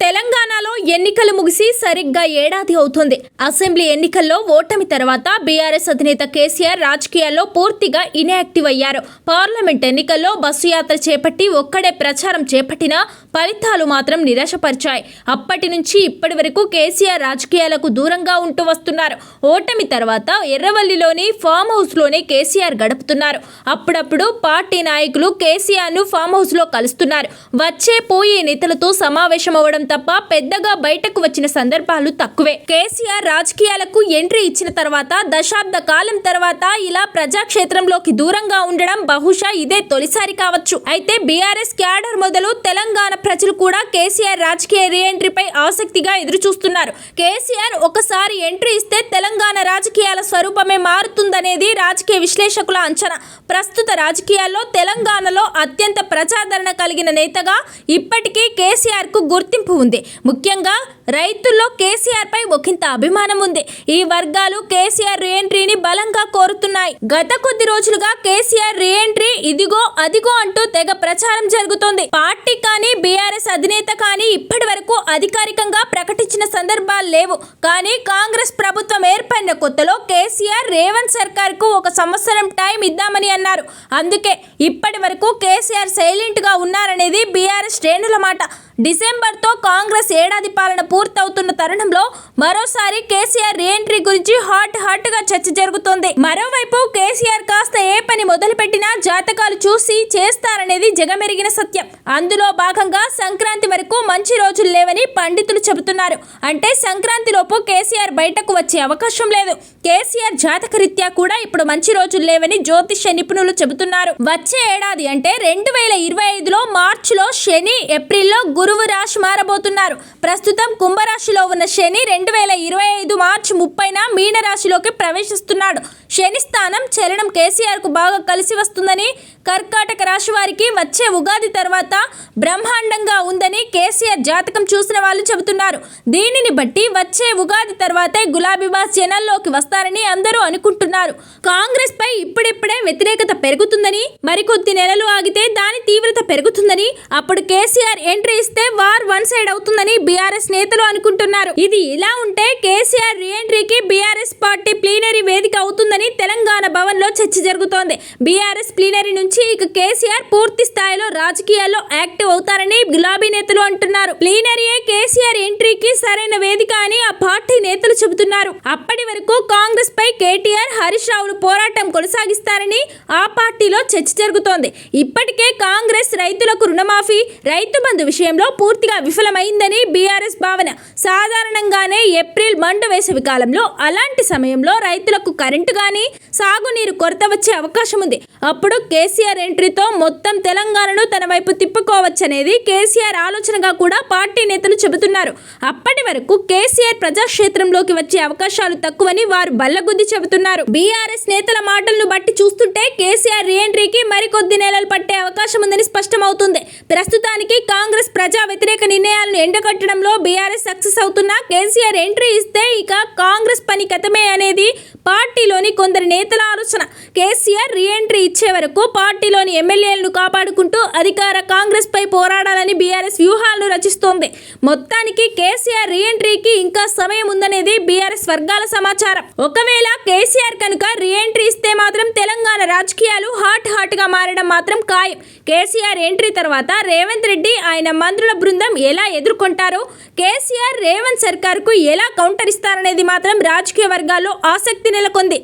తెలంగాణలో ఎన్నికలు ముగిసి సరిగ్గా ఏడాది అవుతుంది. అసెంబ్లీ ఎన్నికల్లో ఓటమి తర్వాత బీఆర్ఎస్ అధినేత కేసీఆర్ రాజకీయాల్లో పూర్తిగా ఇన్యాక్టివ్ అయ్యారు. పార్లమెంట్ ఎన్నికల్లో బస్సు యాత్ర చేపట్టి ఒక్కడే ప్రచారం చేపట్టినా ఫలితాలు మాత్రం నిరాశపరిచాయి. అప్పటి నుంచి ఇప్పటి వరకు కేసీఆర్ రాజకీయాలకు దూరంగా ఉంటూ వస్తున్నారు. ఓటమి తర్వాత ఎర్రవల్లిలోని ఫామ్ హౌస్లోనే కేసీఆర్ గడుపుతున్నారు. అప్పుడప్పుడు పార్టీ నాయకులు కేసీఆర్ను ఫామ్ హౌస్లో కలుస్తున్నారు. వచ్చే పోయే నేతలతో సమావేశమవడం తప్ప పెద్దగా బయటకు వచ్చిన సందర్భాలు తక్కువే. కేసీఆర్ రాజకీయాలకు ఎంట్రీ ఇచ్చిన తర్వాత దశాబ్ద కాలం తర్వాత ఇలా ప్రజాక్షేత్రంలోకి దూరంగా ఉండడం బహుశా ఇదే తొలిసారి కావచ్చు. అయితే బీఆర్ఎస్ క్యాడర్ మొదలు తెలంగాణ ప్రజలు కూడా కేసీఆర్ రాజకీయ రీఎంట్రీపై ఆసక్తిగా ఎదురుచూస్తున్నారు. కేసీఆర్ ఒకసారి ఎంట్రీ ఇస్తే తెలంగాణ రాజకీయాల స్వరూపమే మారుతుందనేది రాజకీయ విశ్లేషకుల అంచనా. ప్రస్తుత రాజకీయాల్లో తెలంగాణలో అత్యంత ప్రజాదరణ కలిగిన నేతగా ఇప్పటికీ కేసీఆర్కు గుర్తింపు ఉంది. ముఖ్యంగా రైతుల్లో కేసీఆర్ పై ఒకంత అభిమానం ఉంది. ఈ వర్గాలు కేసీఆర్ రీఎంట్రీని బలంగా కోరుతున్నాయి. గత కొద్ది రోజులుగా కేసీఆర్ రీఎంట్రీ ఇదిగో అదిగో అంటూ తెగ ప్రచారం జరుగుతోంది. పార్టీ కానీ బీఆర్ఎస్ అధినేత కానీ ఇప్పటి వరకు అధికారికంగా ప్రకటించిన సందర్భాలు లేవు. కానీ కాంగ్రెస్ ప్రభుత్వం ఏర్పడిన కొత్తలో కేసీఆర్ రేవంత్ సర్కార్కు ఒక సంవత్సరం టైం ఇద్దామని అన్నారు. అందుకే ఇప్పటి వరకు కేసీఆర్ సైలెంట్గా ఉన్నారనేది బీఆర్ఎస్ శ్రేణుల మాట. డిసెంబర్తో కాంగ్రెస్ ఏడాది పాలన పూర్తవుతున్న తరుణంలో మరోసారి కేసీఆర్ రీఎంట్రీ గురించి హాట్ హాట్గా చర్చ జరుగుతోంది. మరోవైపు కేసీఆర్ కాస్త ఏ పని మొదలుపెట్టినా జాతకాలు చూసి చేస్తారనేది జగమెరిగిన సత్యం. అందులో భాగంగా సంక్రాంతి వరకు మంచి రోజులు లేవని పండితులు చెబుతున్నారు. అంటే సంక్రాంతిలోపు కేసీఆర్ బయటకు వచ్చే అవకాశం లేదు. కేసీఆర్ జాతకరీత్యా కూడా ఇప్పుడు మంచి రోజులు లేవని జ్యోతిష్య నిపుణులు చెబుతున్నారు. వచ్చే ఏడాది అంటే రెండు వేల ఇరవై ఐదులో మార్చిలో శని ఏప్రిల్లో గురువు రాశి మారబోతున్నారు. ప్రస్తుతం కుంభరాశిలో ఉన్న శని రెండు వేల ఇరవై ఐదు మార్చి ముప్పైన మీనరాశిలోకి ప్రవేశిస్తున్నాడు. శని స్థానం చలనం కేసీఆర్కు బాగా కలిసి వస్తుందని కర్కాటక రాశి వారికి వచ్చే ఉగాది తర్వాత బ్రహ్మాండంగా ఉందని కేసీఆర్ జాతకం చూసిన వాళ్ళు చెబుతున్నారు. దీనిని బట్టి వచ్చే ఉగాది తర్వాతే గులాబీ బాస్ జనాల్లోకి వస్తారని అందరూ అనుకుంటున్నారు. కాంగ్రెస్ పై ఇప్పుడిప్పుడే వ్యతిరేకత పెరుగుతుందని మరికొద్ది నెలలు ఆగితే దాని తీవ్రత పెరుగుతుందని అప్పుడు కేసీఆర్ ఎంట్రీ ఇస్తే వార్ వన్ సైడ్ అవుతుందని బీఆర్ఎస్ నేతలు అనుకుంటున్నారు. ఇది ఇలా ఉంటే కేసీఆర్ రీఎంట్రీకి బీఆర్ఎస్ పార్టీ ప్లీనరీ వేదిక అవుతుందని తెలంగాణ భవన్లో చర్చ జరుగుతోంది. బీఆర్ఎస్ ప్లీనరీ నుంచి ఇక కేసీఆర్ పూర్తి స్థాయిలో రాజకీయాల్లో యాక్టివ్ అవుతారని గులాబీ నేతలు అంటున్నారు. ప్లీనరీయే కేసీఆర్ ఎంట్రీకి సరైన వేదిక అని ఆ పార్టీ నేతలు చెబుతున్నారు. అప్పటి వరకు కాంగ్రెస్ పై కేటీఆర్ హరీష్ రావులు పోరాటం కొనసాగిస్తారని ఆ పార్టీలో చర్చ జరుగుతోంది. ఇప్పటికే కాంగ్రెస్ రైతులకు రుణమాఫీ రైతు బంధు విషయంలో పూర్తిగా విఫలమైందని బీఆర్ఎస్ భావన. సాధారణంగానే ఏప్రిల్ మండు వేసవి కాలంలో అలాంటి సమయంలో రైతులకు కరెంటు కానీ సాగునీరు కొరత వచ్చే అవకాశం ఉంది. అప్పుడు కేసీఆర్ కేసీఆర్ ఎంట్రీతో మొత్తం తెలంగాణను తన వైపు తిప్పుకోవచ్చనేది కేసీఆర్ ఆలోచనగా కూడా పార్టీ నేతలు చెబుతున్నారు. అప్పటి వరకు కేసీఆర్ ప్రజాక్షేత్రంలోకి వచ్చే అవకాశాలు తక్కువని వారు బల్లగుద్ది చెబుతున్నారు. బీఆర్ఎస్ నేతల మాటలను బట్టి చూస్తుంటే కేసీఆర్ రీఎంట్రీకి మరికొద్ది నెలలు పట్టే అవకాశం ఉందని స్పష్టమవుతుంది. ప్రస్తుతానికి కాంగ్రెస్ ప్రజా వ్యతిరేక నిర్ణయాలను ఎండగట్టడంలో బీఆర్ఎస్ సక్సెస్ అవుతున్నా కేసీఆర్ ఎంట్రీ ఇస్తే ఇక కాంగ్రెస్ పని కథమే అనేది పార్టీలోని కొందరు నేతల ఆలోచన. కేసీఆర్ రీఎంట్రీ ఇచ్చే వరకు పార్టీలోని ఎమ్మెల్యేలను కాపాడుకుంటూ అధికార కాంగ్రెస్ పై పోరాడాలని బీఆర్ఎస్ వ్యూహాలను రచిస్తోంది. మొత్తానికి కేసీఆర్ రీఎంట్రీకి ఇంకా సమయం ఉందనేది బీఆర్ఎస్ వర్గాల సమాచారం. ఒకవేళ కేసీఆర్ కనుక రీఎంట్రీ ఇస్తే మాత్రం తెలంగాణ రాజకీయాలు హాట్ హాట్గా మారడం మాత్రం ఖాయం. కేసీఆర్ ఎంట్రీ తర్వాత రేవంత్ రెడ్డి ఆయన మంత్రుల బృందం ఎలా ఎదుర్కొంటారో కేసీఆర్ రేవంత్ సర్కార్కు ఎలా కౌంటర్ ఇస్తారనేది మాత్రం రాజకీయ వర్గాల్లో ఆసక్తి నెలకొంది.